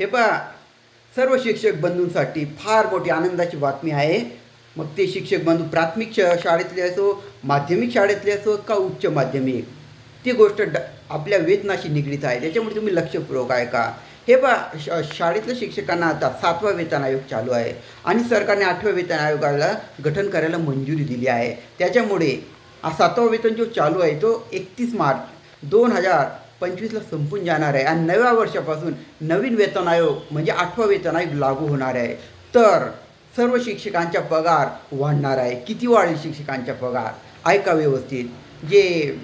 हे पहा सर्व शिक्षक बंधूंसाठी फार मोठी आनंदाची बातमी आहे. मग ते शिक्षक बंधू प्राथमिक शाळेतले असो माध्यमिक शाळेतले असो का उच्च माध्यमिक ती गोष्ट ड आपल्या वेतनाशी निगडीत आहे. त्याच्यामुळे तुम्ही लक्षपूर्वक आहे का? हे पहा श शाळेतल्या शिक्षकांना आता सातवा वेतन आयोग चालू आहे आणि सरकारने आठव्या वेतन आयोगाला गठन करायला मंजुरी दिली आहे. त्याच्यामुळे हा सातवा वेतन जो चालू आहे तो एकतीस मार्च दोन हजार पंचवीसला संपून जाणार आहे. आणि नव्या वर्षापासून नवीन वेतन आयोग म्हणजे आठवा वेतन आयोग लागू होणार आहे. तर सर्व शिक्षकांचा पगार वाढणार आहे. किती वाढेल शिक्षकांचा पगार? ऐका व्यवस्थित. जे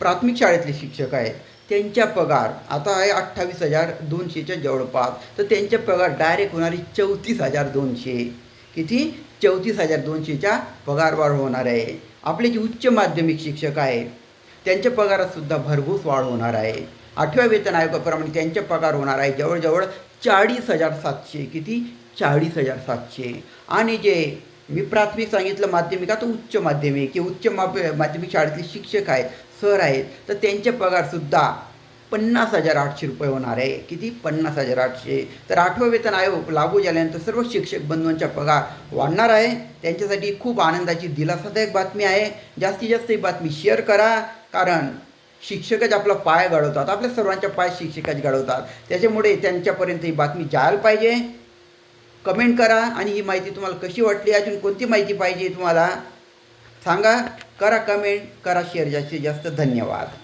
प्राथमिक शाळेतले शिक्षक आहेत त्यांच्या पगार आता आहे अठ्ठावीस हजार दोनशेच्या जवळपास तर त्यांच्या पगार डायरेक्ट होणारी चौतीस हजार दोनशे. किती? चौतीस हजार दोनशेच्या पगारवाढ होणार आहे. आपले जे उच्च माध्यमिक शिक्षक आहेत त्यांच्या पगारातसुद्धा भरघूस वाढ होणार आहे. आठव्या वेतन आयोगाप्रमाणे त्यांचे पगार होणार आहे. जवळजवळ चाळीस हजार सातशे किती? चाळीस हजार सातशे. आणि जे मी प्राथमिक सांगितलं माध्यमिक आता उच्च माध्यमिक किंवा उच्च मा माध्यमिक शाळेतले शिक्षक आहेत सर आहेत तर त्यांचे पगारसुद्धा पन्नास हजार आठशे रुपये होणार आहे. किती? पन्नास हजार आठशे. तर आठवं वेतन आयोग लागू झाल्यानंतर सर्व शिक्षक बंधूंचा पगार वाढणार आहे. त्यांच्यासाठी खूप आनंदाची दिलासादायक बातमी आहे. जास्तीत जास्त ही बातमी शेअर करा कारण शिक्षकच आपला पाय घडवतात आपल्या सर्वांच्या पाय शिक्षकच घडवतात त्याच्यामुळे त्यांच्यापर्यंत ही बातमी जायला पाहिजे. कमेंट करा आणि ही माहिती तुम्हाला कशी वाटली? अजून कोणती माहिती पाहिजे तुम्हाला? सांगा. करा कमेंट करा शेअर जास्तीत जास्त धन्यवाद.